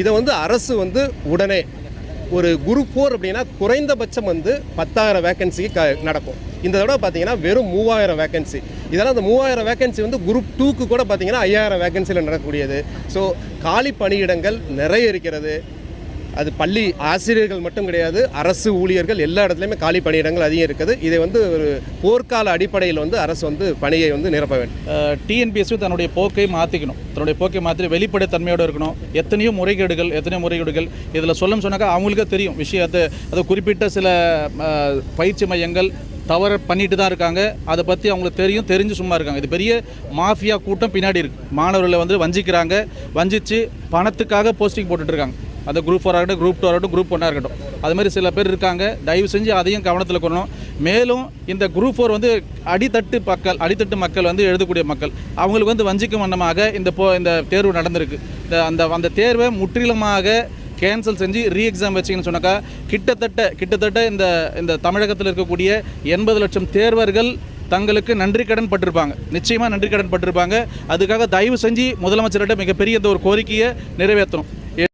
இதை வந்து அரசு வந்து உடனே ஒரு குரூப் ஃபோர் அப்படின்னா குறைந்தபட்சம் வந்து பத்தாயிரம் வேகன்சிக்கு க நடக்கும். இந்த தடவை பார்த்தீங்கன்னா வெறும் மூவாயிரம் வேகன்சி இதெல்லாம் அந்த மூவாயிரம் வேகன்சி வந்து குரூப் டூக்கு கூட பார்த்தீங்கன்னா ஐயாயிரம் வேகன்சியில் நடக்கக்கூடியது. ஸோ காலி பணியிடங்கள் நிறைய இருக்கிறது. அது பள்ளி ஆசிரியர்கள் மட்டும் கிடையாது அரசு ஊழியர்கள் எல்லா இடத்துலையுமே காலி பணியிடங்கள் அதிகம் இருக்குது. இதை வந்து ஒரு போர்க்கால அடிப்படையில் வந்து அரசு வந்து பணியை வந்து நிரப்ப வேண்டும். டிஎன்பிஎஸ்சி தன்னுடைய போக்கை மாற்றிக்கணும் தன்னுடைய போக்கை மாற்றி வெளிப்படைத்தன்மையோடு இருக்கணும். எத்தனையோ முறைகேடுகள் எத்தனையோ முறைகேடுகள் இதில் சொல்லும் சொன்னாக்கா அவங்களுக்கே தெரியும் விஷயத்தை. அது குறிப்பிட்ட சில பயிற்சி மையங்கள் தவறு பண்ணிட்டு தான் இருக்காங்க. அதை பற்றி அவங்களுக்கு தெரியும் தெரிஞ்சு சும்மா இருக்காங்க. இது பெரிய மாஃபியா கூட்டம் பின்னாடி இருக்குது மாணவர்களை வந்து வஞ்சிக்கிறாங்க. வஞ்சித்து பணத்துக்காக போஸ்டிங் போட்டுட்ருக்காங்க அந்த குரூப் ஃபோராக இருக்கட்டும் குரூப் டூ ஆகட்டும் குரூப் ஒன்னாக இருக்கட்டும். அது மாதிரி சில பேர் இருக்காங்க. தயவு செஞ்சு அதையும் கவனத்தில் கொள்ளணும். மேலும் இந்த குரூப் ஃபோர் வந்து அடித்தட்டு மக்கள் அடித்தட்டு மக்கள் வந்து எழுதக்கூடிய மக்கள். அவங்களுக்கு வந்து வஞ்சிக்கும் வண்ணமாக இந்த போ இந்த தேர்வு நடந்திருக்கு. இந்த அந்த அந்த தேர்வை முற்றிலுமாக கேன்சல் செஞ்சு ரீ எக்ஸாம் வச்சிங்கன்னு சொன்னாக்கா கிட்டத்தட்ட கிட்டத்தட்ட இந்த இந்த தமிழகத்தில் இருக்கக்கூடிய எண்பது லட்சம் தேர்வர்கள் தங்களுக்கு நன்றி கடன் பட்டிருப்பாங்க. நிச்சயமாக நன்றி கடன் பட்டிருப்பாங்க. அதுக்காக தயவு செஞ்சு முதலமைச்சர்கிட்ட மிகப்பெரிய இந்த ஒரு கோரிக்கையை நிறைவேற்றணும்.